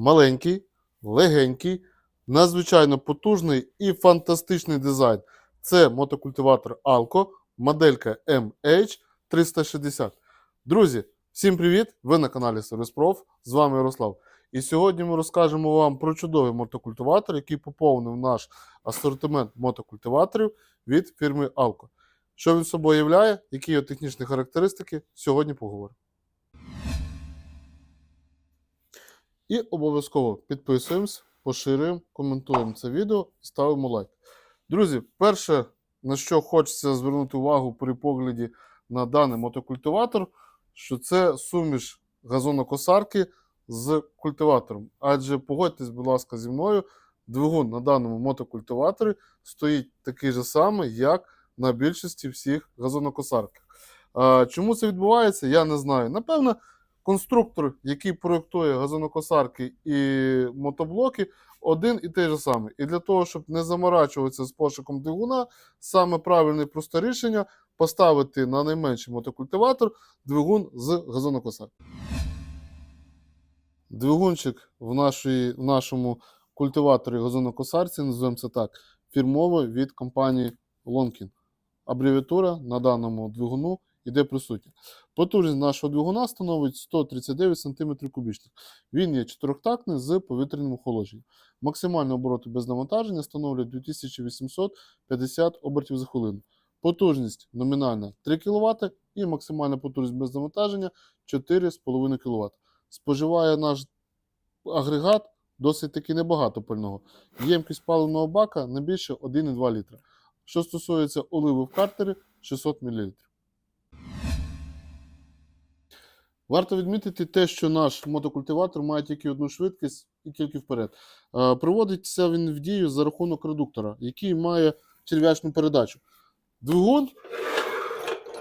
маленький, легенький, надзвичайно потужний і фантастичний дизайн. Це мотокультиватор Alco, моделька MH360. Друзі, всім привіт! Ви на каналі Service З вами Ярослав. І сьогодні ми розкажемо вам про чудовий мотокультиватор, який поповнив наш асортимент мотокультиваторів від фірми Alco. Що він собою являє, які його технічні характеристики, сьогодні поговоримо. І обов'язково підписуємось, поширюємо, коментуємо це відео ставимо лайк. Друзі, перше, на що хочеться звернути увагу при погляді на даний мотокультиватор, що це суміш газонокосарки з культиватором. Адже погодьтесь, будь ласка, зі мною, двигун на даному мотокультиваторі стоїть такий же самий, як на більшості всіх газонокосарках. А, Чому це відбувається, я не знаю. Напевно, конструктор, який проєктує газонокосарки і мотоблоки, один і той же самий. І для того, щоб не заморачуватися з пошуком двигуна, саме правильне просте рішення поставити на найменший мотокультиватор двигун з газонокосарки. Двигунчик в, нашій, в нашому культиваторі газонокосарці, називаємо це так, фірмовий від компанії Lonkin. Абревіатура на даному двигуну іде присутня. Потужність нашого двигуна становить 139 см кубічних. Він є чотирьохтактний з повітряним охолодженням. Максимальні обороти без навантаження становлять 2850 обертів за хвилину. Потужність номінальна 3 кВт і максимальна потужність без навантаження 4,5 кВт. Споживає наш агрегат досить таки небагато пального. Ємкість паливного бака не більше 1,2 літра. Що стосується оливи в картері 600 мл. Варто відмітити те, що наш мотокультиватор має тільки одну швидкість і тільки вперед. Е, Приводиться він в дію за рахунок редуктора, який має черв'ячну передачу. Двигун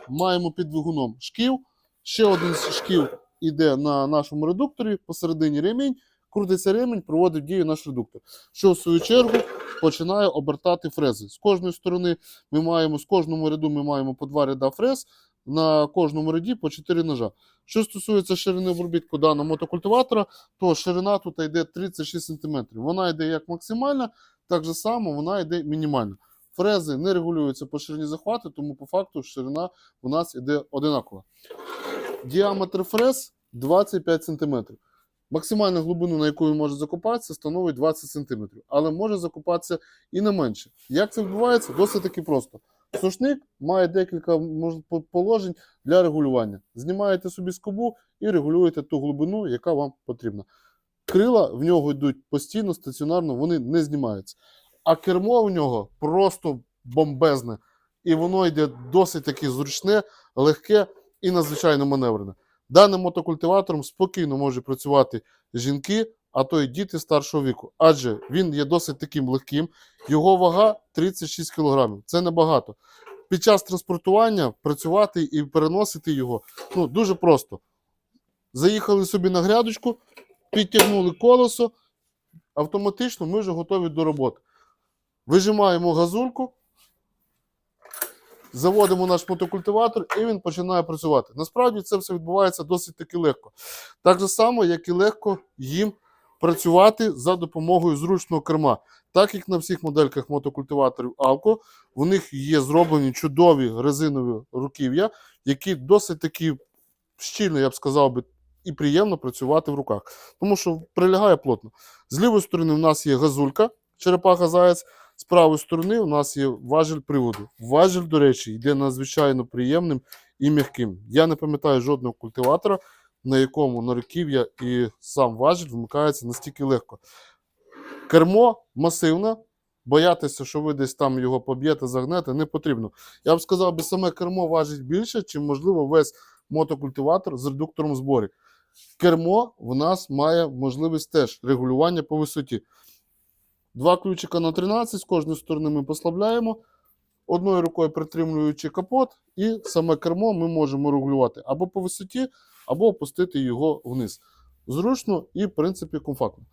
маємо під двигуном шків. Ще один з шків іде на нашому редукторі, посередині ремінь. Крутиться ремінь, проводить в дію наш редуктор, що в свою чергу починає обертати фрези. З кожної сторони ми маємо, з кожному ряду ми маємо по два ряда фрез, на кожному ряді по 4 ножа. Що стосується ширини обробітку даного мотокультиватора, то ширина тут йде 36 см. Вона йде як максимальна, так же само вона йде мінімальна. Фрези не регулюються по ширині захвату, тому по факту ширина у нас йде одинакова. Діаметр фрез 25 см. Максимальну глибину, на яку він може закопатися, становить 20 см, але може закопатися і не менше. Як це відбувається? Досить таки просто. Сушник має декілька положень для регулювання. Знімаєте собі скобу і регулюєте ту глибину, яка вам потрібна. Крила в нього йдуть постійно, стаціонарно, вони не знімаються. А кермо в нього просто бомбезне. І воно йде досить таки зручне, легке і надзвичайно маневрене. Даним мотокультиватором спокійно можуть працювати жінки, а то й діти старшого віку. Адже він є досить таким легким. Його вага 36 кг. Це небагато. Під час транспортування працювати і переносити його ну, дуже просто. Заїхали собі на грядочку, підтягнули колесо, автоматично ми вже готові до роботи. Вижимаємо газульку, заводимо наш мотокультиватор і він починає працювати. Насправді це все відбувається досить таки легко. Так же само, як і легко їм працювати за допомогою зручного керма. Так як на всіх модельках мотокультиваторів Alco, у них є зроблені чудові резинові руків'я, які досить таки щільно, я б сказав би, і приємно працювати в руках, тому що прилягає плотно. З лівої сторони у нас є газулька, черепаха заяць. З правої сторони у нас є важіль приводу. Важіль, до речі, йде надзвичайно приємним і м'яким. Я не пам'ятаю жодного культиватора, на якому на руків'я і сам важіль вмикається настільки легко. Кермо масивне, боятися, що ви десь там його поб'єте, загнете, не потрібно. Я б сказав, би, саме кермо важить більше, чим, можливо, весь мотокультиватор з редуктором зборі. Кермо в нас має можливість теж регулювання по висоті. Два ключика на 13, з кожної сторони ми послабляємо. Одною рукою притримуючи капот, і саме кермо ми можемо регулювати або по висоті, або опустити його вниз. Зручно і, в принципі, комфортно.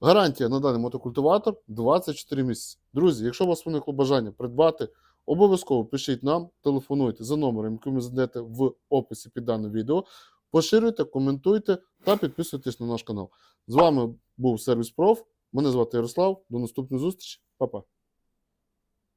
Гарантія на даний мотокультиватор 24 місяці. Друзі, якщо у вас виникло бажання придбати, обов'язково пишіть нам, телефонуйте за номером, який ви знайдете в описі під даним відео. поширюйте, коментуйте та підписуйтесь на наш канал. З вами був Сервіс Проф. Мене звати Ярослав. До наступної зустрічі. Па-па.